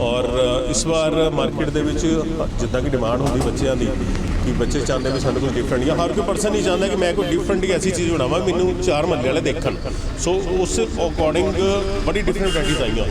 ਔਰ ਇਸ ਵਾਰ ਮਾਰਕੀਟ ਦੇ ਵਿੱਚ ਜਿੱਦਾਂ ਕਿ ਡਿਮਾਂਡ ਹੁੰਦੀ ਬੱਚਿਆਂ ਦੀ, ਕਿ ਬੱਚੇ ਚਾਹੁੰਦੇ ਵੀ ਸਾਨੂੰ ਕੁਝ ਡਿਫਰੈਂਟ ਜਾਂ ਹਰ ਕੋਈ ਪਰਸਨ ਨਹੀਂ ਚਾਹੁੰਦਾ ਕਿ ਮੈਂ ਕੋਈ ਡਿਫਰੈਂਟ ਹੀ ਐਸੀ ਚੀਜ਼ ਬਣਾਵਾਂ, ਮੈਨੂੰ ਚਾਰ ਮਹੱਲੇ ਵਾਲੇ ਦੇਖਣ। ਸੋ ਉਸ ਅਕੋਰਡਿੰਗ ਬੜੀ ਡਿਫਰੈਂਟ ਵੈਰਾਈਟੀਜ਼ ਆਈਆਂ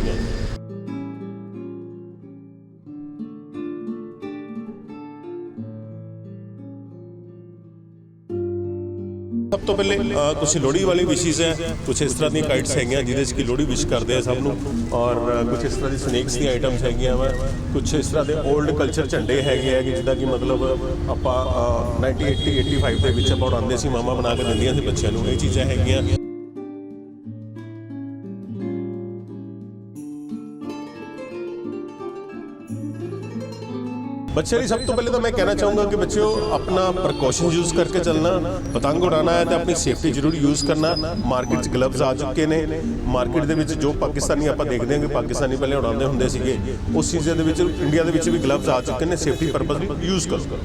ਸਭ ਤੋਂ ਪਹਿਲੇ ਅ, ਕੁਝ ਲੋਹੜੀ ਵਾਲੀ ਵਿਸ਼ੇਸ ਹੈ ਕੁਝ ਇਸ ਤਰ੍ਹਾਂ ਦੀਆਂ ਕਾਈਟਸ ਹੈਗੀਆਂ ਜਿਹਦੇ 'ਚ ਕਿ ਲੋਹੜੀ ਵਿਸ਼ ਕਰਦੇ ਆ ਸਭ ਨੂੰ। ਔਰ ਅ, ਕੁਝ ਇਸ ਤਰ੍ਹਾਂ ਦੀ ਸਨੇਕਸ ਦੀਆਂ ਆਈਟਮਸ ਹੈਗੀਆਂ ਵਾ। ਕੁਝ ਇਸ ਤਰ੍ਹਾਂ ਦੇ 올ਡ ਕਲਚਰ ਝੰਡੇ ਹੈਗੇ ਆ ਕਿ ਜਿੱਦਾਂ ਕਿ ਮਤਲਬ ਆਪਾਂ ਅ, 90 80 85 ਦੇ ਵਿੱਚ ਆਪਾਂ ਉਡਾਉਂਦੇ ਸੀ ਮਾਮਾ ਬਣਾ ਕੇ ਦਿੰਦੀਆਂ ਸੀ ਬੱਚਿਆਂ ਨੂੰ। ਇਹ ਚੀਜ਼ਾਂ ਹੈਗੀਆਂ। ਬੱਚਿਆਂ ਲਈ ਸਭ ਤੋਂ ਪਹਿਲੇ ਤਾਂ ਮੈਂ ਕਹਿਣਾ ਚਾਹੂੰਗਾ ਕਿ ਬੱਚਿਓ, ਆਪਣਾ ਪ੍ਰੀਕਾਸ਼ਨ ਯੂਜ਼ ਕਰਕੇ ਚੱਲਣਾ, ਪਤੰਗ ਉਡਾਣਾ ਹੈ ਤਾਂ ਆਪਣੀ ਸੇਫਟੀ ਜ਼ਰੂਰ ਯੂਜ਼ ਕਰਨਾ। ਮਾਰਕੀਟ 'ਚ ਗਲਵਜ਼ ਆ ਚੁੱਕੇ ਨੇ। ਮਾਰਕੀਟ ਦੇ ਵਿੱਚ ਜੋ ਪਾਕਿਸਤਾਨੀ ਆਪਾਂ ਦੇਖਦੇ ਹਾਂ ਕਿ ਪਾਕਿਸਤਾਨੀ ਪਹਿਲੇ ਉਡਾਉਂਦੇ ਹੁੰਦੇ ਸੀਗੇ, ਉਸ ਚੀਜ਼ਾਂ ਦੇ ਵਿੱਚ, ਇੰਡੀਆ ਦੇ ਵਿੱਚ ਵੀ ਗਲਵਜ਼ ਆ ਚੁੱਕੇ ਨੇ ਸੇਫਟੀ ਪਰਪਸ ਲਈ ਯੂਜ਼ ਕਰੋ।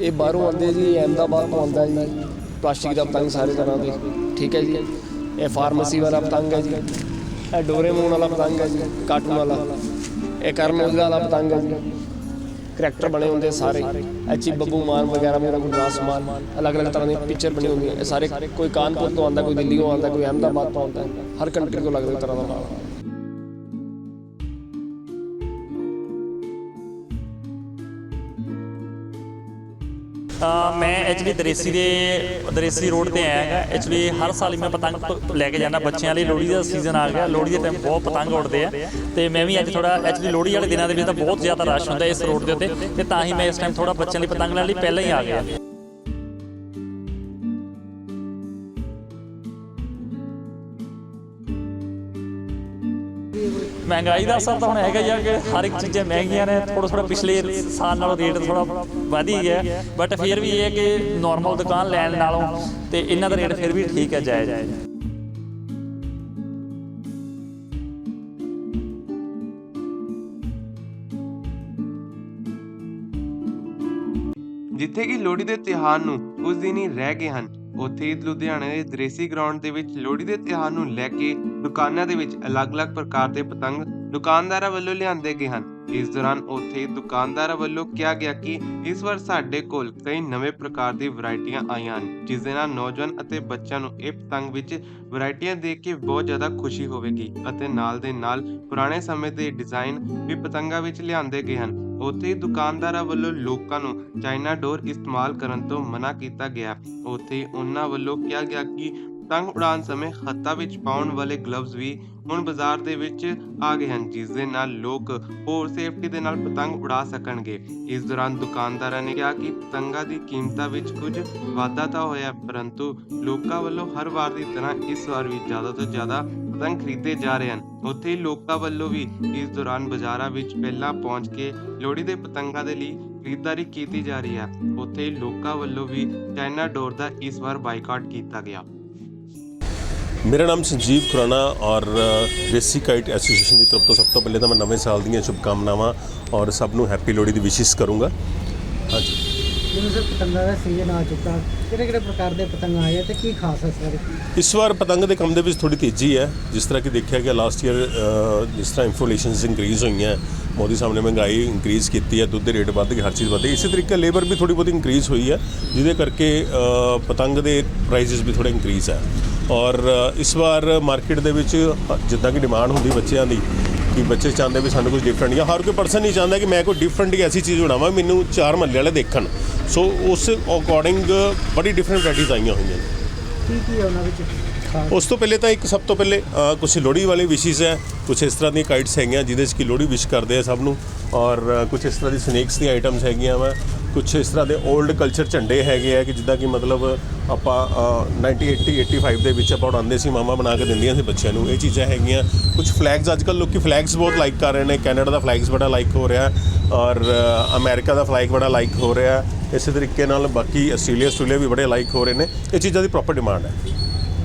ਇਹ ਬਾਹਰੋਂ ਆਉਂਦੇ ਜੀ, ਅਹਿਮਦਾਬਾਦ ਤੋਂ ਆਉਂਦਾ ਜੀ। ਪਲਾਸਟਿਕ ਦਾ ਪਤੰਗ ਸਾਰੇ ਤਰ੍ਹਾਂ ਦੇ, ਠੀਕ ਹੈ ਜੀ। ਇਹ ਫਾਰਮੇਸੀ ਵਾਲਾ ਪਤੰਗ ਹੈ ਜੀ। ਇਹ ਡੋਰੇਮੋਨ ਵਾਲਾ ਪਤੰਗ ਹੈ ਜੀ ਕਾਰਟੂਨ ਵਾਲਾ। ਇਹ ਕਰਨ ਵਾਲਾ ਪਤੰਗ ਹੈ ਜੀ। ਕਰੈਕਟਰ ਬਣੇ ਹੁੰਦੇ ਸਾਰੇ। ਐਚੀ ਬੱਬੂ ਮਾਨ ਵਗੈਰਾ ਮੇਰਾ ਗੁਰਦਾਸ ਮਾਨ ਅਲੱਗ-ਅਲੱਗ ਤਰ੍ਹਾਂ ਦੀ ਪਿਕਚਰ ਬਣੀ ਹੁੰਦੀ ਹੈ। ਇਹ ਸਾਰੇ ਕੋਈ ਕਾਨਪੁਰ ਤੋਂ ਆਉਂਦਾ, ਕੋਈ ਦਿੱਲੀੋਂ ਆਉਂਦਾ, ਕੋਈ ਅਹਿਮਦਾਬਾਦ ਤੋਂ ਆਉਂਦਾ, ਹਰ ਕੰਟਰੀ ਤੋਂ ਅਲੱਗ-ਅਲੱਗ ਤਰ੍ਹਾਂ ਦਾ ਮਾਲ। ਮੈਂ ਐਕਚੁਅਲੀ ਦਰੇਸੀ ਦੇ ਦਰੇਸੀ ਰੋਡ ਤੇ ਆਇਆ ਹੈਗਾ। ਐਕਚੁਅਲੀ ਹਰ ਸਾਲ ਹੀ ਮੈਂ ਪਤੰਗ ਲੈ ਕੇ ਜਾਂਦਾ। ਬੱਚਿਆਂ ਲਈ ਲੋਹੜੀ ਦਾ ਸੀਜ਼ਨ ਆ ਗਿਆ। ਲੋਹੜੀ ਦੇ ਟਾਈਮ ਬਹੁਤ ਪਤੰਗ ਉੱਡਦੇ ਆ। ਤੇ ਮੈਂ ਵੀ ਅੱਜ ਥੋੜਾ ਐਕਚੁਅਲੀ ਲੋਹੜੀ ਵਾਲੇ ਦਿਨਾਂ ਦੇ ਵਿੱਚ ਤਾਂ ਬਹੁਤ ਜ਼ਿਆਦਾ ਰਸ਼ ਹੁੰਦਾ ਇਸ ਰੋਡ ਦੇ ਉੱਤੇ। ਤੇ ਤਾਂ ਹੀ ਮੈਂ ਇਸ ਟਾਈਮ ਥੋੜਾ ਬੱਚਿਆਂ ਲਈ ਪਤੰਗ ਲੈਣ ਲਈ ਪਹਿਲਾਂ ਹੀ ਆ ਗਿਆ। ਮਹਿੰਗਾਈ ਦਾ ਅਸਰ ਤਾਂ ਹੁਣ ਹੈਗਾ ਹੀ ਆ ਕਿ ਹਰ ਇੱਕ ਚੀਜ਼ਾਂ ਮਹਿੰਗੀਆਂ ਨੇ ਥੋੜਾ ਥੋੜਾ ਪਿਛਲੇ ਸਾਲ ਨਾਲੋਂ ਰੇਟ ਥੋੜਾ ਵਧ ਗਿਆ। ਬਟ ਫਿਰ ਵੀ ਇਹ ਹੈ ਕਿ ਨਾਰਮਲ ਦੁਕਾਨ ਲੈਣ ਨਾਲੋਂ ਤੇ ਇਹਨਾਂ ਦਾ ਰੇਟ ਫਿਰ ਵੀ ਠੀਕ ਹੈ ਜਾਇਜ਼ ਹੈ ਜਿੱਥੇ ਕਿ ਲੋਹੜੀ ਦੇ ਤਿਉਹਾਰ ਨੂੰ ਕੁਝ ਦਿਨ ਹੀ ਰਹਿ ਗਏ ਹਨ। ਉੱਥੇ ਲੁਧਿਆਣੇ ਦੇ ਦ੍ਰੇਸੀ ਗਰਾਊਂਡ ਦੇ ਵਿੱਚ ਲੋਹੜੀ ਦੇ ਤਿਉਹਾਰ ਨੂੰ ਲੈ ਕੇ ਦੁਕਾਨਾਂ ਦੇ ਵਿੱਚ ਅਲੱਗ-ਅਲੱਗ ਪ੍ਰਕਾਰ ਦੇ ਪਤੰਗ ਦੁਕਾਨਦਾਰਾਂ ਵੱਲੋਂ ਲਿਆਂਦੇ ਗਏ ਹਨ। ਇਸ ਦੌਰਾਨ ਉੱਥੇ ਦੁਕਾਨਦਾਰਾਂ ਵੱਲੋਂ ਕਿਹਾ ਗਿਆ ਕਿ ਇਸ ਵਾਰ ਸਾਡੇ ਕੋਲ ਕਈ ਨਵੇਂ ਪ੍ਰਕਾਰ ਦੀ ਵੈਰਾਈਟੀਆਂ ਆਈਆਂ ਹਨ, ਜਿਸ ਦੇ ਨਾਲ ਨੌਜਵਾਨ ਅਤੇ ਬੱਚਿਆਂ ਨੂੰ ਇਹ ਪਤੰਗ ਵਿੱਚ ਵੈਰਾਈਟੀਆਂ ਦੇਖ ਕੇ ਬਹੁਤ ਜ਼ਿਆਦਾ ਖੁਸ਼ੀ ਹੋਵੇਗੀ ਅਤੇ ਨਾਲ ਦੇ ਨਾਲ ਪੁਰਾਣੇ ਸਮੇਂ ਦੇ ਡਿਜ਼ਾਈਨ ਵੀ ਪਤੰਗਾਂ ਵਿੱਚ ਲਿਆਂਦੇ ਗਏ ਹਨ। ਉੱਥੇ ਦੁਕਾਨਦਾਰਾਂ ਵੱਲੋਂ ਲੋਕਾਂ ਨੂੰ ਚਾਈਨਾ ਡੋਰ ਇਸਤੇਮਾਲ ਕਰਨ ਤੋਂ ਮਨਾ ਕੀਤਾ ਗਿਆ। ਉੱਥੇ ਉਹਨਾਂ ਵੱਲੋਂ ਕਿਹਾ ਗਿਆ ਕਿ ਤੰਗ ਉਡਾਉਣ ਸਮੇਂ ਹੱਥਾਂ ਵਿੱਚ ਪਾਉਣ ਵਾਲੇ ਗਲਵਜ਼ ਵੀ ਹੁਣ ਬਾਜ਼ਾਰ ਦੇ ਵਿੱਚ ਆ ਗਏ ਹਨ, ਜਿਸ ਦੇ ਨਾਲ ਲੋਕ ਹੋਰ ਸੇਫਟੀ ਦੇ ਨਾਲ ਪਤੰਗ ਉਡਾ ਸਕਣਗੇ। ਇਸ ਦੌਰਾਨ ਦੁਕਾਨਦਾਰਾਂ ਨੇ ਕਿਹਾ ਕਿ ਪਤੰਗਾਂ ਦੀ ਕੀਮਤਾਂ ਵਿੱਚ ਕੁਝ ਵਾਧਾ ਤਾਂ ਹੋਇਆ, ਪਰੰਤੂ ਲੋਕਾਂ ਵੱਲੋਂ ਹਰ ਵਾਰ ਦੀ ਤਰ੍ਹਾਂ ਇਸ ਵਾਰ ਵੀ ਜ਼ਿਆਦਾ ਤੋਂ ਜ਼ਿਆਦਾ ਪਤੰਗ ਖਰੀਦੇ ਜਾ ਰਹੇ ਹਨ। ਉੱਥੇ ਹੀ ਲੋਕਾਂ ਵੱਲੋਂ ਵੀ ਇਸ ਦੌਰਾਨ ਬਾਜ਼ਾਰਾਂ ਵਿੱਚ ਪਹਿਲਾਂ ਪਹੁੰਚ ਕੇ ਲੋਹੜੀ ਦੇ ਪਤੰਗਾਂ ਦੇ ਲਈ ਖਰੀਦਦਾਰੀ ਕੀਤੀ ਜਾ ਰਹੀ ਹੈ। ਉੱਥੇ ਹੀ ਲੋਕਾਂ ਵੱਲੋਂ ਵੀ ਚਾਈਨਾ ਡੋਰ ਦਾ ਇਸ ਵਾਰ ਬਾਈਕਾਟ ਕੀਤਾ ਗਿਆ। ਮੇਰਾ ਨਾਮ ਸੰਜੀਵ ਖੁਰਾਣਾ ਔਰ ਦੇਸੀ ਕਾਈਟ ਐਸੋਸੀਏਸ਼ਨ ਦੀ ਤਰਫ ਤੋਂ ਸਭ ਤੋਂ ਪਹਿਲੇ ਤਾਂ ਮੈਂ ਨਵੇਂ ਸਾਲ ਦੀਆਂ ਸ਼ੁਭਕਾਮਨਾਵਾਂ ਔਰ ਸਭ ਨੂੰ ਹੈਪੀ ਲੋਹੜੀ ਦੀ ਵਿਸ਼ੇਸ ਕਰੂੰਗਾ ਹਾਂਜੀ ਜਿਵੇਂ ਸਰ ਪਤੰਗਾਂ ਦਾ ਸੀਜ਼ਨ ਆ ਚੁੱਕਾ, ਕਿਹੜੇ ਕਿਹੜੇ ਪ੍ਰਕਾਰ ਦੇ ਪਤੰਗ ਆਏ ਤੇ ਕੀ ਖਾਸ ਹੈ ਸਰ? ਇਸ ਵਾਰ ਪਤੰਗ ਦੇ ਕੰਮ ਦੇ ਵਿੱਚ ਥੋੜੀ ਤੇਜ਼ੀ ਹੈ, ਜਿਸ ਤਰ੍ਹਾਂ ਕਿ ਦੇਖਿਆ ਗਿਆ ਲਾਸਟ ਈਅਰ ਜਿਸ ਤਰ੍ਹਾਂ ਇਨਫਲੇਸ਼ਨਸ ਇਨਕਰੀਜ਼ ਹੋਈਆਂ, ਮੋਦੀ ਸਾਹਿਬ ਨੇ ਮਹਿੰਗਾਈ ਇਨਕਰੀਜ਼ ਕੀਤੀ ਹੈ, ਦੁੱਧ ਦੇ ਰੇਟ ਵੱਧ ਗਏ, ਹਰ ਚੀਜ਼ ਵੱਧ ਗਈ, ਇਸੇ ਤਰੀਕੇ ਲੇਬਰ ਵੀ ਥੋੜੀ ਬਹੁਤੀ ਇਨਕਰੀਜ਼ ਹੋਈ ਹੈ, ਜਿਹਦੇ ਕਰਕੇ ਪਤੰਗ ਦੇ ਪ੍ਰਾਈਸਿਸ ਵੀ ਥੋੜੇ ਇਨਕਰੀਜ਼ ਹੈ। ਔਰ ਇਸ ਵਾਰ ਮਾਰਕੀਟ ਦੇ ਵਿੱਚ, ਜਿੱਦਾਂ ਕਿ ਡਿਮਾਂਡ ਹੁੰਦੀ ਬੱਚਿਆਂ ਦੀ ਕਿ ਬੱਚੇ ਚਾਹੁੰਦੇ ਵੀ ਸਾਨੂੰ ਕੁਝ ਡਿਫਰੈਂਟ ਜਾਂ ਹਰ ਕੋਈ ਪਰਸਨ ਨਹੀਂ ਚਾਹੁੰਦਾ ਕਿ ਮੈਂ ਕੋਈ ਡਿਫਰੈਂਟ ਹੀ ਐਸੀ ਚੀਜ਼ ਬਣਾਵਾਂ ਮੈਨੂੰ ਚਾਰ ਮਹੱਲੇ ਵਾਲੇ ਦੇਖਣ। ਸੋ ਉਸ ਅਕੋਰਡਿੰਗ ਬੜੀ ਡਿਫਰੈਂਟ ਵੈਰਾਈਟੀਜ਼ ਆਈਆਂ ਹੋਈਆਂ ਨੇ। ਕੀ ਕੀ ਹੈ ਉਹਨਾਂ ਵਿੱਚ? ਉਸ ਤੋਂ ਪਹਿਲੇ ਤਾਂ ਇੱਕ ਸਭ ਤੋਂ ਪਹਿਲੇ ਕੁਝ ਲੋਹੜੀ ਵਾਲੀ ਵਿਸ਼ੇਸ ਹੈ ਕੁਝ ਇਸ ਤਰ੍ਹਾਂ ਦੀਆਂ ਕਾਈਟਸ ਹੈਗੀਆਂ ਜਿਹਦੇ 'ਚ ਕਿ ਲੋਹੜੀ ਵਿਸ਼ ਕਰਦੇ ਆ ਸਭ ਨੂੰ ਔਰ ਕੁਝ ਇਸ ਤਰ੍ਹਾਂ ਦੀ ਸਨੇਕਸ ਦੀਆਂ ਆਈਟਮਸ ਹੈਗੀਆਂ ਵਾ ਕੁਝ ਇਸ ਤਰ੍ਹਾਂ ਦੇ 올ਡ ਕਲਚਰ ਝੰਡੇ ਹੈਗੇ ਆ ਕਿ ਜਿੱਦਾਂ ਕਿ ਮਤਲਬ ਆਪਾਂ ਅ, 90 80 85 ਦੇ ਵਿੱਚ ਆਪਾਂ ਉਡਾਉਂਦੇ ਸੀ ਮਾਮਾ ਬਣਾ ਕੇ ਦਿੰਦੀਆਂ ਸੀ ਬੱਚਿਆਂ ਨੂੰ। ਇਹ ਚੀਜ਼ਾਂ ਹੈਗੀਆਂ। ਕੁਝ ਫਲੈਗਸ ਅੱਜ ਕੱਲ੍ਹ ਲੋਕੀ ਫਲੈਗਸ ਬਹੁਤ ਲਾਈਕ ਕਰ ਰਹੇ ਨੇ। ਕੈਨੇਡਾ ਦਾ ਫਲੈਗਸ ਬੜਾ ਲਾਈਕ ਹੋ ਰਿਹਾ। ਔਰ ਅ, ਅਮਰੀਕਾ ਦਾ ਫਲੈਗ ਬੜਾ ਲਾਈਕ ਹੋ ਰਿਹਾ। ਇਸੇ ਤਰੀਕੇ ਨਾਲ ਬਾਕੀ ਆਸਟ੍ਰੇਲੀਆ ਆਸਟ੍ਰੇਲੀਆ ਵੀ ਬੜੇ ਲਾਈਕ ਹੋ ਰਹੇ ਨੇ। ਇਹ ਚੀਜ਼ਾਂ ਦੀ ਪ੍ਰੋਪਰ ਡਿਮਾਂਡ ਹੈ।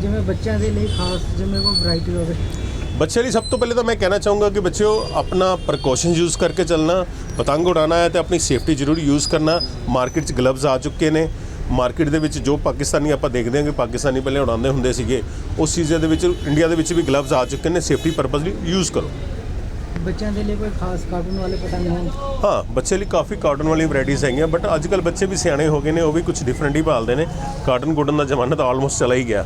ਜਿਵੇਂ ਬੱਚਿਆਂ ਦੇ ਲਈ ਖਾਸ ਜਿਵੇਂ ਕੋਈ ਵੈਰਾਈਟੀ ਹੋਵੇ। ਬੱਚਿਆਂ ਲਈ ਸਭ ਤੋਂ ਪਹਿਲੇ ਤਾਂ ਮੈਂ ਕਹਿਣਾ ਚਾਹੂੰਗਾ ਕਿ ਬੱਚਿਓ ਆਪਣਾ ਪ੍ਰੀਕਾਸ਼ਨ ਯੂਜ਼ ਕਰਕੇ ਚੱਲਣਾ ਪਤੰਗ ਉਡਾਣਾ ਹੈ ਤੇ ਆਪਣੀ ਸੇਫਟੀ ਜ਼ਰੂਰ ਯੂਜ਼ ਕਰਨਾ। ਮਾਰਕੀਟ 'ਚ ਗਲਵਜ਼ ਆ ਚੁੱਕੇ ਨੇ। ਮਾਰਕੀਟ ਦੇ ਵਿੱਚ ਜੋ ਪਾਕਿਸਤਾਨੀ ਆਪਾਂ ਦੇਖਦੇ ਹਾਂ ਕਿ ਪਾਕਿਸਤਾਨੀ ਪਹਿਲੇ ਉਡਾਉਂਦੇ ਹੁੰਦੇ ਸੀਗੇ ਉਸ ਚੀਜ਼ਾਂ ਦੇ ਵਿੱਚ ਇੰਡੀਆ ਦੇ ਵਿੱਚ ਵੀ ਗਲਵਜ਼ ਆ ਚੁੱਕੇ ਨੇ। ਸੇਫਟੀ ਪਰਪਸ ਲਈ ਯੂਜ਼ ਕਰੋ। ਬੱਚਿਆਂ ਦੇ ਲਈ ਕੋਈ ਖਾਸ ਕਾਰਟੂਨ ਵਾਲੇ ਪਤੰਗ ਹੋਣ ਹਾਂ ਬੱਚੇ ਲਈ ਕਾਫੀ ਕਾਰਟਨ ਵਾਲੀ ਵੈਰਾਈਟੀਆਂ ਹੈਗੀਆਂ ਬਟ ਅੱਜ ਕੱਲ ਬੱਚੇ ਵੀ ਸਿਆਣੇ ਹੋ ਗਏ ਨੇ ਉਹ ਵੀ ਕੁਝ ਡਿਫਰੈਂਟ ਹੀ ਭਾਲਦੇ ਨੇ। ਕਾਰਟਨ ਗੁੱਡਨ ਦਾ ਜ਼ਮਾਨਾ ਤਾਂ ਆਲਮੋਸਟ ਚਲਾ ਹੀ ਗਿਆ।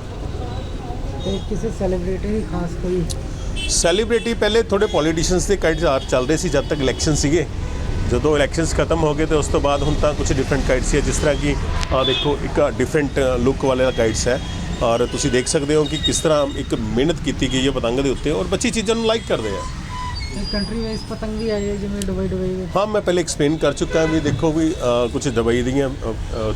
ਤੇ ਕਿਸੇ ਸੈਲੀਬ੍ਰਿਟੀ ਦੀ ਖਾਸ ਕੋਈ ਸੈਲੀਬ੍ਰਿਟੀ ਪਹਿਲੇ ਥੋੜੇ ਪੋਲੀਟੀਸ਼ੀਅਨਸ ਦੇ ਕਾਈਟਸ ਆ ਚੱਲਦੇ ਸੀ ਜਦ ਤੱਕ ਇਲੈਕਸ਼ਨ ਸੀਗੇ। ਜਦੋਂ ਇਲੈਕਸ਼ਨਸ ਖਤਮ ਹੋ ਗਏ ਤੇ ਉਸ ਤੋਂ ਬਾਅਦ ਹੁਣ ਤਾਂ ਕੁਝ ਡਿਫਰੈਂਟ ਕਾਈਟਸ ਹੈ ਜਿਸ ਤਰ੍ਹਾਂ ਕਿ ਆ ਦੇਖੋ ਇੱਕ ਡਿਫਰੈਂਟ ਲੁੱਕ ਵਾਲੇ ਕਾਈਟਸ ਹੈ। ਔਰ ਤੁਸੀਂ ਦੇਖ ਸਕਦੇ ਹੋ ਕਿ ਕਿਸ ਤਰ੍ਹਾਂ ਇੱਕ ਮਿਹਨਤ ਕੀਤੀ ਗਈ ਹੈ ਪਤੰਗ ਦੇ ਉੱਤੇ ਔਰ ਬੱਚੇ ਚੀਜ਼ਾਂ ਨੂੰ ਲਾਈਕ ਕਰਦੇ ਆ। ਕੰਟਰੀ ਵਾਈਜ਼ ਪਤੰਗ ਵੀ ਆਏ ਜਿਵੇਂ ਦੁਬਈ ਦੁਬਈ ਹਾਂ ਮੈਂ ਪਹਿਲੇ ਐਕਸਪਲੇਨ ਕਰ ਚੁੱਕਾ ਵੀ ਦੇਖੋ ਵੀ ਕੁਝ ਦੁਬਈ ਦੀਆਂ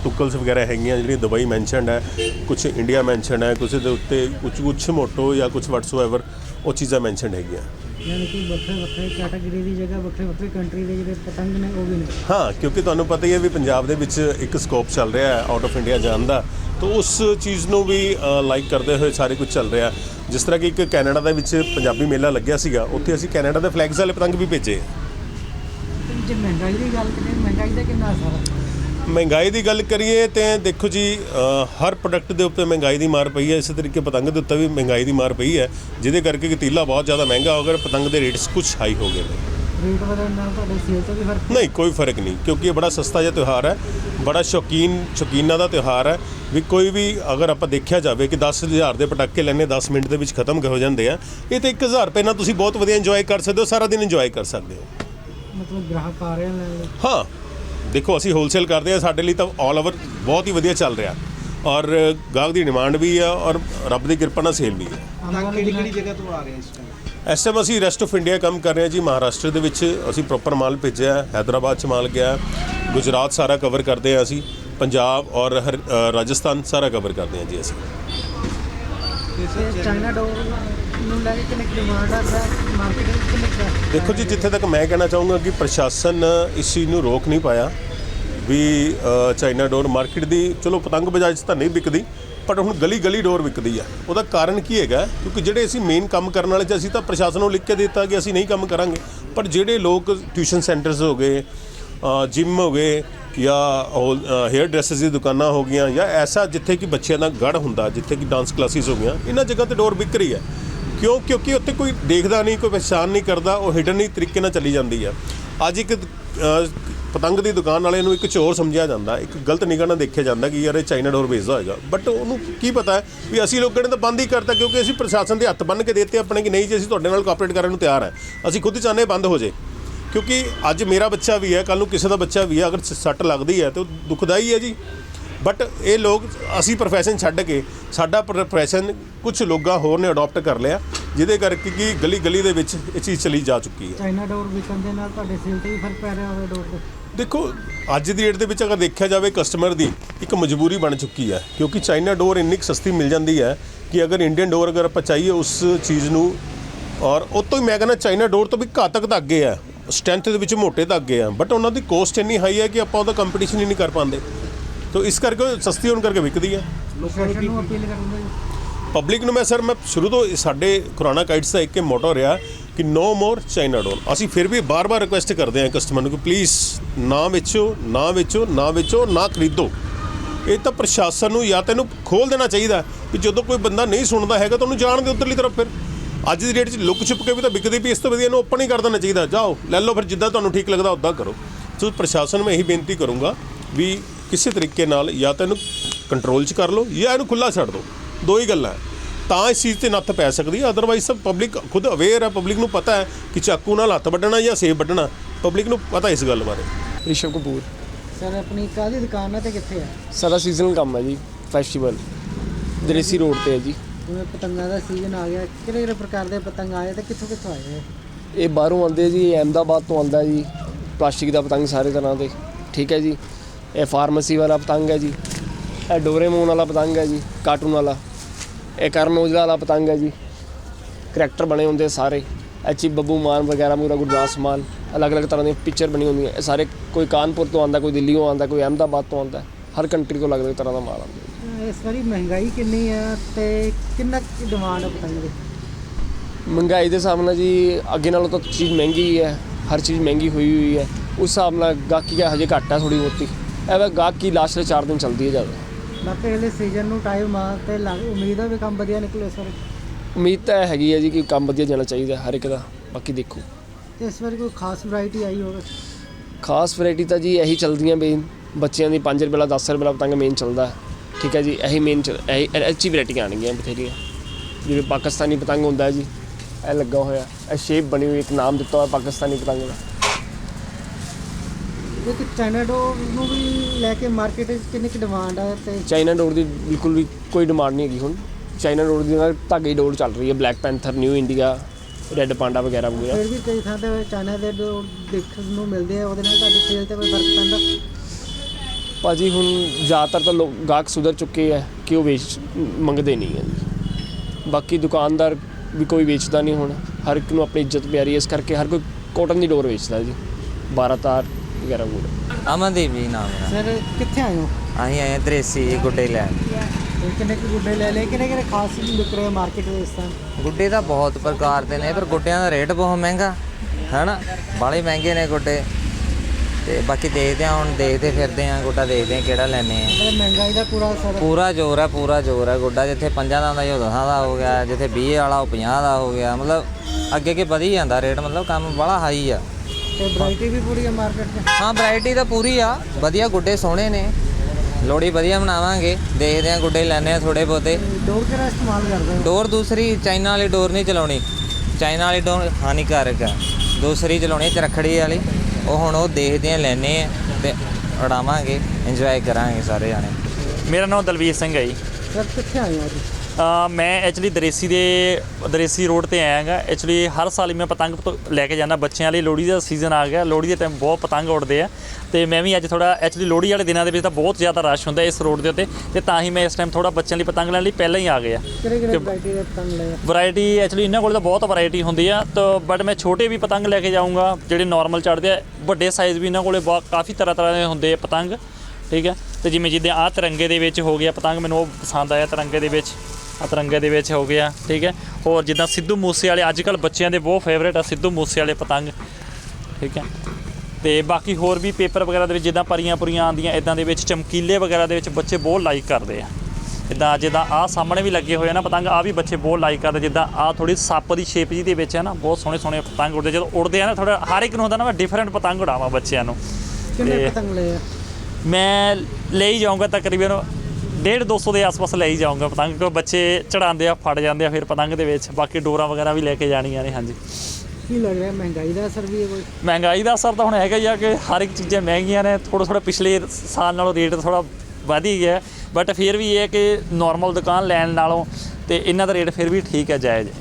ਟੁਕਲਸ ਵਗੈਰਾ ਹੈਗੀਆਂ ਜਿਹੜੀਆਂ ਦੁਬਈ ਮੈਂਸ਼ਨਡ ਹੈ ਕੁਝ ਇੰਡੀਆ ਮੈਂਸ਼ਨਡ ਹੈ ਕੁਝ ਦੇ ਉੱਤੇ ਕੁਝ ਕੁਝ ਮੋਟੋ ਜਾਂ ਕੁਝ ਵਟਸੋਐਵਰ ਉਹ ਚੀਜ਼ਾਂ ਮੈਂਸ਼ਨਡ ਹੈਗੀਆਂ। ਯਾਨੀ ਕਿ ਵੱਖਰੇ ਵੱਖਰੇ ਕੈਟਾਗਰੀ ਦੀ ਜਗ੍ਹਾ ਵੱਖਰੇ ਵੱਖਰੇ ਕੰਟਰੀ ਦੇ ਜਿਹੜੇ ਪਤੰਗ ਨੇ ਉਹ ਵੀ ਨੇ। ਹਾਂ ਕਿਉਂਕਿ ਤੁਹਾਨੂੰ ਪਤਾ ਹੀ ਹੈ ਵੀ ਪੰਜਾਬ ਦੇ ਵਿੱਚ ਇੱਕ ਸਕੋਪ ਚੱਲ ਰਿਹਾ ਹੈ ਆਊਟ ਆਫ ਇੰਡੀਆ ਜਾਣ ਦਾ। ਤਾਂ ਉਸ ਚੀਜ਼ ਨੂੰ ਵੀ ਲਾਈਕ ਕਰਦੇ ਹੋਏ ਸਾਰੇ ਕੁਝ ਚੱਲ ਰਿਹਾ। ਜਿਸ ਤਰ੍ਹਾਂ ਕਿ ਇੱਕ ਕੈਨੇਡਾ ਦੇ ਵਿੱਚ ਪੰਜਾਬੀ ਮੇਲਾ ਲੱਗਿਆ ਸੀਗਾ ਉੱਥੇ ਅਸੀਂ ਕੈਨੇਡਾ ਦੇ ਫਲੈਗਸ ਵਾਲੇ ਪਤੰਗ ਵੀ ਭੇਜੇ। ਜੇ ਮਹਿੰਗਾਈ ਦੀ ਗੱਲ ਕਰੀਏ ਮਹਿੰਗਾਈ ਦਾ ਕਿੰਨਾ ਅਸਰ ਹੈ? ਮਹਿੰਗਾਈ ਦੀ ਗੱਲ ਕਰੀਏ ਤੇ ਦੇਖੋ ਜੀ ਹਰ ਪ੍ਰੋਡਕਟ ਦੇ ਉੱਤੇ ਮਹਿੰਗਾਈ ਦੀ ਮਾਰ ਪਈ ਹੈ। ਇਸੇ ਤਰੀਕੇ ਪਤੰਗ ਦੇ ਉੱਤੇ ਵੀ ਮਹਿੰਗਾਈ ਦੀ ਮਾਰ ਪਈ ਹੈ ਜਿਹਦੇ ਕਰਕੇ ਕਤੀਲਾ ਬਹੁਤ ਜ਼ਿਆਦਾ ਮਹਿੰਗਾ ਹੋ ਗਿਆ ਪਤੰਗ ਦੇ ਰੇਟਸ ਕੁਝ ਹਾਈ ਹੋ ਗਏ ਨੇ। ਰੇਟ ਵਧਣ ਨਾਲ ਤੁਹਾਡੇ ਸੇਲ ਤੋਂ ਵੀ ਫ਼ਰਕ ਨਹੀਂ ਕੋਈ ਫ਼ਰਕ ਨਹੀਂ ਕਿਉਂਕਿ ਇਹ ਬੜਾ ਸਸਤਾ ਜਿਹਾ ਤਿਉਹਾਰ ਹੈ ਬੜਾ ਸ਼ੌਕੀਨ ਸ਼ੌਕੀਨਾਂ ਦਾ ਤਿਉਹਾਰ ਹੈ। ਵੀ ਕੋਈ ਵੀ ਅਗਰ ਆਪਾਂ ਦੇਖਿਆ ਜਾਵੇ ਕਿ 10000 ਦੇ ਪਟਾਕੇ ਲੈਣੇ 10 ਮਿੰਟ ਦੇ ਵਿੱਚ ਖਤਮ ਹੋ ਜਾਂਦੇ ਆ ਇਹ ਤਾਂ 1000 ਰੁਪਏ ਨਾਲ ਤੁਸੀਂ ਬਹੁਤ ਵਧੀਆ ਇੰਜੋਏ ਕਰ ਸਕਦੇ ਹੋ ਸਾਰਾ ਦਿਨ ਇੰਜੋਏ ਕਰ ਸਕਦੇ ਹੋ। ਮਤਲਬ ਗ੍ਰਾਹਕ ਆ ਰਹੇ ਲਈ ਹਾਂ ਦੇਖੋ ਅਸੀਂ ਹੋਲਸੇਲ ਕਰਦੇ ਆ ਸਾਡੇ ਲਈ ਤਾਂ 올 ਓਵਰ ਬਹੁਤ ਹੀ ਵਧੀਆ ਚੱਲ ਰਿਹਾ। ਔਰ ਗਾਹਕ ਦੀ ਡਿਮਾਂਡ ਵੀ ਆ ਔਰ ਰੱਬ ਦੀ ਕਿਰਪਾ ਨਾਲ ਸੇਲ ਵੀ ਵਾਲੇ ਕਿਹੜੀ ਕਿਹੜੀ ਜਗ੍ਹਾ ਤੋਂ ਆ ਰਹੇ ਆ ਇਸ ਟਾਈਮ ਇਸ ਟਾਈਮ ਅਸੀਂ ਰੈਸਟ ਆਫ ਇੰਡੀਆ ਕੰਮ ਕਰ ਰਹੇ ਹਾਂ ਜੀ ਮਹਾਰਾਸ਼ਟਰ ਦੇ ਵਿੱਚ। ਅਸੀਂ ਪ੍ਰੋਪਰ ਮਾਲ ਭੇਜਿਆ ਹੈ, ਹੈਦਰਾਬਾਦ ਚ ਮਾਲ ਗਿਆ ਹੈ, ਗੁਜਰਾਤ ਸਾਰਾ ਕਵਰ ਕਰਦੇ ਹਾਂ ਅਸੀਂ ਪੰਜਾਬ ਔਰ ਰਾਜਸਥਾਨ ਸਾਰਾ ਕਵਰ ਕਰਦੇ ਹਾਂ ਜੀ ਅਸੀਂ। ਚਾਈਨਾ ਡੋਰ ਨੂੰ ਲੈ ਕੇ ਕਿੰਨੇ ਡਿਮਾਂਡ ਆ ਮਾਰਕੀਟ ਵਿੱਚ ਕਿੰਨੇ ਦੇਖੋ ਜੀ, ਜਿੱਥੇ ਤੱਕ ਮੈਂ ਕਹਿਣਾ ਚਾਹੂੰਗਾ ਕਿ ਪ੍ਰਸ਼ਾਸਨ ਇਸ ਚੀਜ਼ ਨੂੰ ਰੋਕ ਨਹੀਂ ਪਾਇਆ ਵੀ ਚਾਈਨਾ ਡੋਰ ਮਾਰਕੀਟ ਦੀ, ਚਲੋ ਪਤੰਗ ਬਜਾਜ 'ਚ ਤਾਂ ਨਹੀਂ ਵਿਕਦੀ, ਪਰ ਹੁਣ ਗਲੀ ਗਲੀ ਡੋਰ ਵਿਕਦੀ ਆ। ਉਹਦਾ ਕਾਰਨ ਕੀ ਹੈਗਾ? ਕਿਉਂਕਿ ਜਿਹੜੇ ਅਸੀਂ ਮੇਨ ਕੰਮ ਕਰਨ ਵਾਲੇ ਚ ਅਸੀਂ ਤਾਂ ਪ੍ਰਸ਼ਾਸਨ ਨੂੰ ਲਿਖ ਕੇ ਦਿੱਤਾ ਕਿ ਅਸੀਂ ਨਹੀਂ ਕੰਮ ਕਰਾਂਗੇ। ਪਰ ਜਿਹੜੇ ਲੋਕ ਟਿਊਸ਼ਨ ਸੈਂਟਰਸ ਹੋ ਗਏ ਜਿਮ ਹੋ ਗਏ ਜਾਂ ਹੇਅਰ ਡਰੈਸਸ ਦੀ ਦੁਕਾਨਾਂ ਹੋ ਗਈਆਂ ਜਾਂ ਐਸਾ ਜਿੱਥੇ ਕਿ ਬੱਚਿਆਂ ਦਾ ਗੜ ਹੁੰਦਾ, ਜਿੱਥੇ ਕਿ ਡਾਂਸ ਕਲਾਸਿਸ ਹੋ ਗਈਆਂ, ਇਹਨਾਂ ਜਗ੍ਹਾ ਤੇ ਡੋਰ ਵਿਕ ਰਹੀ ਹੈ। ਕਿਉਂ? ਕਿਉਂਕਿ ਉੱਥੇ ਕੋਈ ਦੇਖਦਾ ਨਹੀਂ, ਕੋਈ ਪਛਾਣ ਨਹੀਂ ਕਰਦਾ, ਉਹ ਹਿਡਨ ਹੀ ਤਰੀਕੇ ਨਾਲ ਚੱਲੀ ਜਾਂਦੀ ਆ। ਅੱਜ ਇੱਕ ਪਤੰਗ ਦੀ ਦੁਕਾਨ ਵਾਲੇ ਨੂੰ ਇੱਕ ਚੋਰ ਸਮਝਿਆ ਜਾਂਦਾ, ਇੱਕ ਗਲਤ ਨਿਗਾਹ ਨਾਲ ਦੇਖਿਆ ਜਾਂਦਾ ਕਿ ਯਾਰ ਇਹ ਚਾਈਨਾ ਡੋਰ ਵੇਚਦਾ ਹੋਏਗਾ। ਬਟ ਉਹਨੂੰ ਕੀ ਪਤਾ ਹੈ ਵੀ ਅਸੀਂ ਲੋਕਾਂ ਨੇ ਤਾਂ ਬੰਦ ਹੀ ਕਰਤਾ, ਕਿਉਂਕਿ ਅਸੀਂ ਪ੍ਰਸ਼ਾਸਨ ਦੇ ਹੱਥ ਬੰਨ੍ਹ ਕੇ ਦਿੱਤੇ ਆਪਣੇ ਕਿ ਨਹੀਂ ਜੀ, ਅਸੀਂ ਤੁਹਾਡੇ ਨਾਲ ਕੋਆਪਰੇਟ ਕਰਨ ਨੂੰ ਤਿਆਰ ਹੈ। ਅਸੀਂ ਖੁਦ ਚਾਹੁੰਦੇ ਬੰਦ ਹੋ ਜੇ। ਕਿਉਂਕਿ ਅੱਜ ਮੇਰਾ ਬੱਚਾ ਵੀ ਹੈ ਕੱਲ ਨੂੰ ਕਿਸੇ ਦਾ ਬੱਚਾ ਵੀ ਹੈ, ਅਗਰ ਸ- ਸੱਟ ਲੱਗਦੀ ਹੈ ਤੇ ਉਹ ਦੁਖਦਾਈ ਹੈ ਜੀ। ਬਟ ਇਹ ਲੋਕ ਅਸੀਂ profession ਛੱਡ ਕੇ ਸਾਡਾ profession ਕੁਝ ਲੋਕਾਂ ਹੋਰ ਨੇ ਅਡਾਪਟ ਕਰ ਲਿਆ ਜਿਹਦੇ ਕਰਕੇ ਕਿ ਗਲੀ ਗਲੀ ਦੇ ਵਿੱਚ ਇਹ ਚੀਜ਼ ਚਲੀ ਜਾ ਚੁੱਕੀ ਹੈ। ਚਾਈਨਾ ਡੋਰ ਵਿਕਣ ਦੇ ਨਾਲ ਤੁਹਾਡੇ ਸੇਲ ਤੇ ਵੀ ਫ਼ਰਕ ਪੈ ਰਿਹਾ ਹੋਵੇ ਡੋਰ ਤੇ? ਦੇਖੋ ਅੱਜ ਦੀ ਡੇਟ ਦੇ ਵਿੱਚ ਅਗਰ ਦੇਖਿਆ ਜਾਵੇ ਕਸਟਮਰ ਦੀ ਇੱਕ ਮਜਬੂਰੀ ਬਣ ਚੁੱਕੀ ਹੈ ਕਿਉਂਕਿ ਚਾਈਨਾ ਡੋਰ ਇੰਨੀ ਕੁ ਸਸਤੀ ਮਿਲ ਜਾਂਦੀ ਹੈ ਕਿ ਅਗਰ ਇੰਡੀਅਨ ਡੋਰ ਅਗਰ ਆਪਾਂ ਚਾਹੀਏ ਉਸ ਚੀਜ਼ ਨੂੰ ਔਰ ਉਹ ਤੋਂ ਹੀ ਮੈਂ ਕਹਿੰਦਾ ਚਾਈਨਾ ਡੋਰ ਤੋਂ ਵੀ ਘਾਤਕ ਤਾਂ ਅੱਗੇ ਆ ਸਟਰੈਂਥ ਦੇ ਵਿੱਚ ਮੋਟੇ ਤਾਂ ਅੱਗੇ ਆ ਬਟ ਉਹਨਾਂ ਦੀ ਕੋਸਟ ਇੰਨੀ ਹਾਈ ਹੈ ਕਿ ਆਪਾਂ ਉਹਦਾ ਕੰਪੀਟੀਸ਼ਨ ਹੀ ਨਹੀਂ ਕਰ ਪਾਉਂਦੇ। ਤੋ ਇਸ ਕਰਕੇ ਉਹ ਸਸਤੀ ਹੋਣ ਕਰਕੇ ਵਿਕਦੀ ਹੈ ਪ੍ਰਸ਼ਾਸਨ ਨੂੰ ਅਪੀਲ ਕਰੂੰਗਾ ਜੀ ਪਬਲਿਕ ਨੂੰ ਮੈਂ ਸਰ ਮੈਂ ਸ਼ੁਰੂ ਤੋਂ ਸਾਡੇ ਖੁਰਾਨਾ ਕਾਈਟਸ ਦਾ ਇੱਕ ਹੀ ਮੋਟੋ ਰਿਹਾ ਕਿ ਨੋ ਮੋਰ ਚਾਈਨਾ ਡੋਰ ਅਸੀਂ ਫਿਰ ਵੀ ਬਾਰ-ਬਾਰ ਰਿਕੁਐਸਟ ਕਰਦੇ ਹਾਂ ਕਸਟਮਰ ਨੂੰ ਕਿ ਪਲੀਜ਼ ਨਾ ਵੇਚੋ ਨਾ ਵੇਚੋ ਨਾ ਵੇਚੋ ਨਾ ਖਰੀਦੋ। ਇਹ ਤਾਂ ਪ੍ਰਸ਼ਾਸਨ ਨੂੰ ਜਾਂ ਤੈਨੂੰ ਖੋਲ ਦੇਣਾ ਚਾਹੀਦਾ ਕਿ ਜਦੋਂ ਕੋਈ ਬੰਦਾ ਨਹੀਂ ਸੁਣਦਾ ਹੈਗਾ ਤਾਂ ਉਹਨੂੰ ਜਾਣ ਦੇ ਉਧਰਲੀ ਤਰਫ ਫਿਰ। ਅੱਜ ਦੀ ਡੇਟ 'ਚ ਲੁੱਕ ਛੁਪ ਕੇ ਵੀ ਤਾਂ ਵਿਕਦੀ ਵੀ ਇਸ ਤੋਂ ਵਧੀਆ ਇਹਨੂੰ ਓਪਨ ਹੀ ਕਰ ਦੇਣਾ ਚਾਹੀਦਾ। ਜਾਓ ਲੈ ਲਓ ਫਿਰ ਜਿੱਦਾਂ ਤੁਹਾਨੂੰ ਠੀਕ ਲੱਗਦਾ ਉਦਾਂ ਕਰੋ। ਸੋ ਪ੍ਰਸ਼ਾਸਨ ਨੂੰ ਮੈਂ ਇਹੀ ਬੇਨਤੀ ਕਰੂੰਗਾ ਵੀ ਕਿਸੇ ਤਰੀਕੇ ਨਾਲ ਜਾਂ ਤਾਂ ਇਹਨੂੰ ਕੰਟਰੋਲ 'ਚ ਕਰ ਲਓ ਜਾਂ ਇਹਨੂੰ ਖੁੱਲਾ ਛੱਡ ਦਿਓ। ਦੋ ਹੀ ਗੱਲਾਂ। ਤਾਂ ਇਸ ਚੀਜ਼ ਤੇ ਨੱਥ ਪੈ ਸਕਦੀ ਹੈ। ਅਦਰਵਾਈਜ਼ ਸਭ ਪਬਲਿਕ ਖੁਦ ਅਵੇਅਰ ਹੈ ਪਬਲਿਕ ਨੂੰ ਪਤਾ ਹੈ ਕਿ ਚਾਕੂ ਨਾਲ ਹੱਥ ਵੱਢਣਾ ਜਾਂ ਸੇਬ ਵੱਢਣਾ। ਪਬਲਿਕ ਨੂੰ ਪਤਾ ਇਸ ਗੱਲ ਬਾਰੇ। ਰਿਸ਼ਵ ਕਪੂਰ। ਸਰ ਆਪਣੀ ਕਾਹਦੀ ਦੁਕਾਨ ਹੈ ਤੇ ਕਿੱਥੇ ਹੈ? ਸਾਡਾ ਸੀਜ਼ਨਲ ਕੰਮ ਹੈ ਜੀ ਫੈਸਟੀਵਲ ਦਰੇਸੀ ਰੋਡ ਤੇ ਹੈ ਜੀ। ਜਿਵੇਂ ਪਤੰਗਾਂ ਦਾ ਸੀਜ਼ਨ ਆ ਗਿਆ ਕਿਹੜੇ ਕਿਹੜੇ ਪ੍ਰਕਾਰ ਦੇ ਪਤੰਗ ਆਏ ਤੇ ਕਿੱਥੋਂ ਕਿੱਥੋਂ ਆਏ ਹੈ ਇਹ ਬਾਹਰੋਂ ਆਉਂਦੇ ਜੀ ਅਹਿਮਦਾਬਾਦ ਤੋਂ ਆਉਂਦਾ ਜੀ ਪਲਾਸਟਿਕ ਦਾ ਪਤੰਗ ਸਾਰੇ ਤਰ੍ਹਾਂ ਦੇ। ਠੀਕ ਹੈ ਜੀ। ਇਹ ਫਾਰਮੇਸੀ ਵਾਲਾ ਪਤੰਗ ਹੈ ਜੀ। ਇਹ ਡੋਰੇਮੋਨ ਵਾਲਾ ਪਤੰਗ ਹੈ ਜੀ ਕਾਰਟੂਨ ਵਾਲਾ। ਇਹ ਕਰਨ ਔਜਲਾ ਵਾਲਾ ਪਤੰਗ ਹੈ ਜੀ। ਕਰੈਕਟਰ ਬਣੇ ਹੁੰਦੇ ਸਾਰੇ। ਐਚੀ ਬੱਬੂ ਮਾਨ ਵਗੈਰਾ ਮੂਰਾ ਗੁਰਦਾਸ ਮਾਨ ਅਲੱਗ-ਅਲੱਗ ਤਰ੍ਹਾਂ ਦੀਆਂ ਪਿਕਚਰ ਬਣੀ ਹੁੰਦੀਆਂ। ਇਹ ਸਾਰੇ ਕੋਈ ਕਾਨਪੁਰ ਤੋਂ ਆਉਂਦਾ ਕੋਈ ਦਿੱਲੀੋਂ ਆਉਂਦਾ ਕੋਈ ਅਹਿਮਦਾਬਾਦ ਤੋਂ ਆਉਂਦਾ। ਹਰ ਕੰਟਰੀ ਤੋਂ ਅਲੱਗ-ਅਲੱਗ ਤਰ੍ਹਾਂ ਦਾ ਮਾਲ ਆਉਂਦਾ। ਇਸ ਵਾਰੀ ਮਹਿੰਗਾਈ ਕਿੰਨੀ ਹੈ ਤੇ ਕਿੰਨਾ ਡਿਮਾਂਡ ਹੈ ਪਤੰਗ ਦੀ? ਮਹਿੰਗਾਈ ਦੇ ਹਿਸਾਬ ਨਾਲ ਜੀ ਅੱਗੇ ਨਾਲੋਂ ਤਾਂ ਚੀਜ਼ ਮਹਿੰਗੀ ਹੀ ਹੈ। ਹਰ ਚੀਜ਼ ਮਹਿੰਗੀ ਹੋਈ ਹੋਈ ਹੈ। ਉਸ ਹਿਸਾਬ ਨਾਲ ਗਾਹਕੀ ਦਾ ਹਜੇ ਘੱਟ ਥੋੜੀ ਬਹੁਤੀ। ਐਵੇਂ ਗਾਹਕ ਕੀ ਲਾਸਟ ਦੇ 4 ਦਿਨ ਚੱਲਦੀ ਹੈ ਜ਼ਿਆਦਾ। ਬਾਕੀ ਅਗਲੇ ਸੀਜ਼ਨ ਨੂੰ ਟਾਈਮ ਆ ਤੇ ਲੱਗ- ਉਮੀਦ ਹੈ ਵੀ ਕੰਮ ਵਧੀਆ ਨਿਕਲੇ ਸਰ। ਉਮੀਦ ਤਾਂ ਇਹ ਹੈਗੀ ਹੈ ਜੀ ਕਿ ਕੰਮ ਵਧੀਆ ਜਾਣਾ ਚਾਹੀਦਾ ਹਰ ਇੱਕ ਦਾ ਬਾਕੀ ਦੇਖੋ। ਇਸ ਵਾਰ ਕੋਈ ਖਾਸ ਵੈਰਾਈਟੀ ਆਈ ਹੋਵੇ। ਖਾਸ ਵੈਰਾਈਟੀ ਤਾਂ ਜੀ ਇਹੀ ਚੱਲਦੀਆਂ ਮੇਨ ਬੱਚਿਆਂ ਦੀ 5 ਰੁਪਏ ਵਾਲਾ 10 ਰੁਪਏ ਵਾਲਾ ਪਤੰਗ ਮੇਨ ਚੱਲਦਾ। ਹੈ। ਠੀਕ ਹੈ ਜੀ ਇਹੀ ਮੇਨ ਇਹੀ ਅੱਛੀ ਵੈਰਾਈਟੀਆਂ ਆਣਗੀਆਂ ਬਥੇਰੀਆਂ। ਜਿਵੇਂ ਪਾਕਿਸਤਾਨੀ ਪਤੰਗ ਹੁੰਦਾ ਹੈ ਜੀ ਇਹ ਲੱਗਾ ਹੋਇਆ। ਇਹ ਸ਼ੇਪ ਬਣੀ ਹੋਈ ਇੱਕ ਨਾਮ ਦਿੱਤਾ ਹੋਇਆ ਪਾਕਿਸਤਾਨੀ ਪਤੰਗ ਦਾ। ਇੱਕ ਚਾਈਨਾ ਡੋਰ ਨੂੰ ਵੀ ਲੈ ਕੇ ਮਾਰਕੀਟ ਵਿੱਚ ਕਿੰਨੀ ਕੁ ਡਿਮਾਂਡ ਹੈ ਤੇ ਚਾਈਨਾ ਡੋਰ ਦੀ ਬਿਲਕੁਲ ਵੀ ਕੋਈ ਡਿਮਾਂਡ ਨਹੀਂ ਹੈਗੀ ਹੁਣ। ਚਾਈਨਾ ਡੋਰ ਦੀ ਨਾਲ ਧਾਗੇ ਡੋਰ ਚੱਲ ਰਹੀ ਹੈ black panther new India red panda ਵਗੈਰਾ ਵਗੈਰਾ। ਫਿਰ ਵੀ ਕਈ ਥਾਂ ਤੇ ਚਾਈਨਾ ਦੇ ਡੋਰ ਦੇਖਣ ਨੂੰ ਮਿਲਦੇ ਆ ਉਹਦੇ ਨਾਲ ਤੁਹਾਡੀ ਸੇਲ ਤੇ ਕੋਈ ਫ਼ਰਕ ਪੈਂਦਾ? ਭਾਜੀ ਹੁਣ ਜ਼ਿਆਦਾਤਰ ਤਾਂ ਲੋਕ ਗਾਹਕ ਸੁਧਰ ਚੁੱਕੇ ਹੈ ਕਿ ਉਹ ਵੇਚ ਮੰਗਦੇ ਨਹੀਂ ਹੈ ਬਾਕੀ ਦੁਕਾਨਦਾਰ ਵੀ ਕੋਈ ਵੇਚਦਾ ਨਹੀਂ ਹੁਣ ਹਰ ਇੱਕ ਨੂੰ ਆਪਣੀ ਇੱਜ਼ਤ ਪਿਆਰੀ ਇਸ ਕਰਕੇ ਹਰ ਕੋਈ ਕਾਟਨ ਦੀ ਡੋਰ ਵੇਚਦਾ ਜੀ। 12 ਤਾਰ ਵਗੈਰਾ ਵਗੈਰਾ ਅਮਨਦੀਪ ਜੀ ਨਾਮ ਮੇਰਾ ਸਰ ਕਿੱਥੇ ਆਏ ਹੋ? ਅਸੀਂ ਆਏ ਹਾਂ ਦਰੇਸੀ ਗੁੱਡੇ ਲੈਣ। ਤੇ ਕਿੰਨੇ ਕੁ ਗੁੱਡੇ ਲੈ ਲਏ? ਕਿਹੜੇ ਕਿਹੜੇ ਖਾਸ ਵਿਕ ਰਹੇ ਮਾਰਕੀਟ ਵਿੱਚ ਇਸ ਟਾਈਮ ਗੁੱਡੇ ਤਾਂ ਬਹੁਤ ਪ੍ਰਕਾਰ ਦੇ ਨੇ ਪਰ ਗੁੱਡਿਆਂ ਦਾ ਰੇਟ ਬਹੁਤ ਮਹਿੰਗਾ ਹੈਨਾ? ਬਾਲੇ ਮਹਿੰਗੇ ਨੇ ਗੁੱਡੇ। ਤੇ ਬਾਕੀ ਦੇਖਦੇ ਹਾਂ ਹੁਣ ਦੇਖਦੇ ਫਿਰਦੇ ਹਾਂ ਗੁੱਡਾ ਦੇਖਦੇ ਹਾਂ ਕਿਹੜਾ ਲੈਣੇ ਆ ਮਤਲਬ ਮਹਿੰਗਾਈ ਦਾ ਪੂਰਾ ਅਸਰ ਪੂਰਾ ਜ਼ੋਰ ਹੈ ਪੂਰਾ ਜ਼ੋਰ ਹੈ ਗੁੱਡਾ ਜਿੱਥੇ 5 ਦਾ ਹੁੰਦਾ ਸੀ ਉਹ 10 ਦਾ ਹੋ ਗਿਆ ਜਿੱਥੇ 20 ਵਾਲਾ ਉਹ 50 ਦਾ ਹੋ ਗਿਆ। ਮਤਲਬ ਅੱਗੇ ਅੱਗੇ ਵਧੀ ਜਾਂਦਾ ਰੇਟ ਮਤਲਬ ਕੰਮ ਬੜਾ ਹਾਈ ਆ। ਤੇ ਵੈਰਾਈਟੀ ਵੀ ਪੂਰੀ ਹੈ ਮਾਰਕੀਟ 'ਚ? ਹਾਂ ਵੈਰਾਈਟੀ ਤਾਂ ਪੂਰੀ ਆ। ਵਧੀਆ ਗੁੱਡੇ ਸੋਹਣੇ ਨੇ। ਲੋੜੀ ਵਧੀਆ ਬਣਾਵਾਂਗੇ ਦੇਖਦੇ ਹਾਂ ਗੁੱਡੇ ਲੈਣੇ ਆ ਥੋੜੇ ਬਹੁਤੇ। ਡੋਰ ਕਿਹੜਾ ਇਸਤੇਮਾਲ ਕਰਦੇ ਹੋ? ਡੋਰ ਦੂਸਰੀ ਚਾਈਨਾ ਵਾਲੀ ਡੋਰ ਨਹੀਂ ਚਲਾਉਣੀ। ਚਾਈਨਾ ਵਾਲੀ ਡੋਰ ਹਾਨੀਕਾਰਕ ਹੈ ਦੂਸਰੀ ਚਲਾਉਣੀ ਚਰਖੜੀ ਵਾਲੀ। ਉਹ ਹੁਣ ਉਹ ਦੇਖਦੇ ਆ ਲੈਨੇ ਆ ਤੇ ਉਡਾਵਾਂਗੇ। ਇੰਜੋਏ ਕਰਾਂਗੇ ਸਾਰੇ ਜਾਣੇ। ਮੇਰਾ ਨਾਮ ਦਲਵੀਰ ਸਿੰਘ ਹੈ ਜੀ। ਸਰ ਕਿੱਥੇ ਆਏ ਹੋ ਅੱਜ? ਮੈਂ ਐਕਚੁਅਲੀ ਦਰੇਸੀ ਦੇ ਦਰੇਸੀ ਰੋਡ ਤੇ ਆਇਆ ਹੈਗਾ। ਐਕਚੁਅਲੀ ਹਰ ਸਾਲ ਹੀ ਮੈਂ ਪਤੰਗ ਲੈ ਕੇ ਜਾਂਦਾ। ਬੱਚਿਆਂ ਲਈ ਲੋਹੜੀ ਦਾ ਸੀਜ਼ਨ ਆ ਗਿਆ। ਲੋਹੜੀ ਦੇ ਟਾਈਮ ਬਹੁਤ ਪਤੰਗ ਉੱਡਦੇ ਆ। ਤੇ ਮੈਂ ਵੀ ਅੱਜ ਥੋੜਾ ਐਕਚੁਅਲੀ ਲੋਹੜੀ ਵਾਲੇ ਦਿਨਾਂ ਦੇ ਵਿੱਚ ਤਾਂ ਬਹੁਤ ਜ਼ਿਆਦਾ ਰਸ਼ ਹੁੰਦਾ ਇਸ ਰੋਡ ਦੇ ਉੱਤੇ। ਤੇ ਤਾਂ ਹੀ ਮੈਂ ਇਸ ਟਾਈਮ ਥੋੜਾ ਬੱਚਿਆਂ ਲਈ ਪਤੰਗ ਲੈਣ ਲਈ ਪਹਿਲਾਂ ਹੀ ਆ ਗਿਆ। ਵੈਰਾਈਟੀ ਆ? ਐਕਚੁਅਲੀ ਇਹਨਾਂ ਕੋਲ ਤਾਂ ਬਹੁਤ ਵੈਰਾਈਟੀ ਹੁੰਦੀ ਆ। ਤਾਂ ਬਟ ਮੈਂ ਛੋਟੇ ਵੀ ਪਤੰਗ ਲੈ ਕੇ ਜਾਊਂਗਾ ਜਿਹੜੇ ਨਾਰਮਲ ਚੜਦੇ ਆ। ਵੱਡੇ ਸਾਈਜ਼ ਵੀ ਇਹਨਾਂ ਕੋਲੇ ਬਹੁਤ ਕਾਫੀ ਤਰ੍ਹਾਂ ਤਰ੍ਹਾਂ ਦੇ ਹੁੰਦੇ ਆ ਪਤੰਗ। ਠੀਕ ਹੈ ਤੇ ਜਿਵੇਂ ਜਿੱਦਾਂ ਆਹ ਤਿਰੰਗੇ ਦੇ ਵਿੱਚ ਹੋ ਗਿਆ ਪਤੰਗ ਮੈਨੂੰ ਉਹ ਪਸੰਦ ਆਇਆ ਤਿਰੰਗੇ ਦੇ ਵਿੱਚ। ਆ ਤਿਰੰਗੇ ਦੇ ਵਿੱਚ ਹੋ ਗਿਆ ਠੀਕ ਹੈ? ਹੋਰ ਜਿੱਦਾਂ ਸਿੱਧੂ ਮੂਸੇ ਵਾਲੇ ਅੱਜ ਕੱਲ ਬੱਚਿਆਂ ਦੇ ਬਹੁਤ ਫੇਵਰੇਟ ਆ ਸਿੱਧੂ ਮੂਸੇ ਵਾਲੇ ਪਤੰਗ ਠੀਕ ਹੈ? ਤੇ ਬਾਕੀ ਹੋਰ ਵੀ ਪੇਪਰ ਵਗੈਰਾ ਦੇ ਵਿੱਚ ਜਿੱਦਾਂ ਪਰੀਆਂ ਪੁਰੀਆਂ ਆਉਂਦੀਆਂ ਇਦਾਂ ਦੇ ਵਿੱਚ ਚਮਕੀਲੇ ਵਗੈਰਾ ਦੇ ਵਿੱਚ ਬੱਚੇ ਬਹੁਤ ਲਾਈਕ ਕਰਦੇ ਆ। ਜਿੱਦਾਂ ਜਿੱਦਾਂ ਆਹ ਸਾਹਮਣੇ ਵੀ ਲੱਗੇ ਹੋਏ ਆ ਨਾ ਪਤੰਗ ਆ ਵੀ ਬੱਚੇ ਬਹੁਤ ਲਾਈਕ ਕਰਦੇ ਜਿੱਦਾਂ ਆਹ ਥੋੜੀ ਸੱਪ ਦੀ ਸ਼ੇਪ ਜੀ ਦੇ ਵਿੱਚ ਹੈ ਨਾ ਬਹੁਤ ਸੋਹਣੇ ਸੋਹਣੇ ਪਤੰਗ ਉੱਡਦੇ ਜਦੋਂ ਉੜਦੇ ਆ ਨਾ ਥੋੜਾ ਹਰ ਇੱਕ ਨੂੰ ਹੁੰਦਾ ਨਾ ਮੈਂ ਡਿਫਰੈਂਟ ਪਤੰਗ ਉਡਾਵਾਂ ਬੱਚਿਆਂ ਨੂੰ। ਕਿੰਨੇ ਪਤੰਗ ਲਏ ਆ? ਮੈਂ ਲੈ ਹੀ ਜਾਊਂਗਾ ਤਕਰੀਬਨ 1.5 200 ਦੇ ਆਸ-ਪਾਸ ਲੈ ਹੀ ਜਾਊਂਗਾ ਪਤੰਗ ਕਿਉਂਕਿ ਬੱਚੇ ਚੜਾਉਂਦੇ ਆ ਫੜ ਜਾਂਦੇ ਆ ਫਿਰ ਪਤੰਗ ਦੇ ਵਿੱਚ। ਬਾਕੀ ਡੋਰਾਂ ਵਗੈਰਾ ਵੀ ਲੈ ਕੇ ਜਾਣੀਆਂ ਨੇ ਹਾਂਜੀ। ਕੀ ਲੱਗ ਰਿਹਾ? ਮਹਿੰਗਾਈ ਦਾ ਅਸਰ ਵੀ ਹੈ ਕੋਈ? ਮਹਿੰਗਾਈ ਦਾ ਅਸਰ ਤਾਂ ਹੁਣ ਹੈਗਾ ਹੀ ਆ ਕਿ ਹਰ ਇੱਕ ਚੀਜ਼ਾਂ ਮਹਿੰਗੀਆਂ ਨੇ ਥੋੜਾ ਥੋੜਾ ਪਿਛਲੇ ਸਾਲ ਨਾਲੋਂ ਰੇਟ ਥੋੜਾ ਵਧ ਹੀ ਗਿਆ। ਬਟ ਫਿਰ ਵੀ ਇਹ ਹੈ ਕਿ ਨਾਰਮਲ ਦੁਕਾਨ ਲੈਣ ਨਾਲੋਂ ਤੇ ਇਹਨਾਂ ਦਾ ਰੇਟ ਫਿਰ ਵੀ ਠੀਕ ਹੈ ਜਾਇਜ਼ ਹੈ।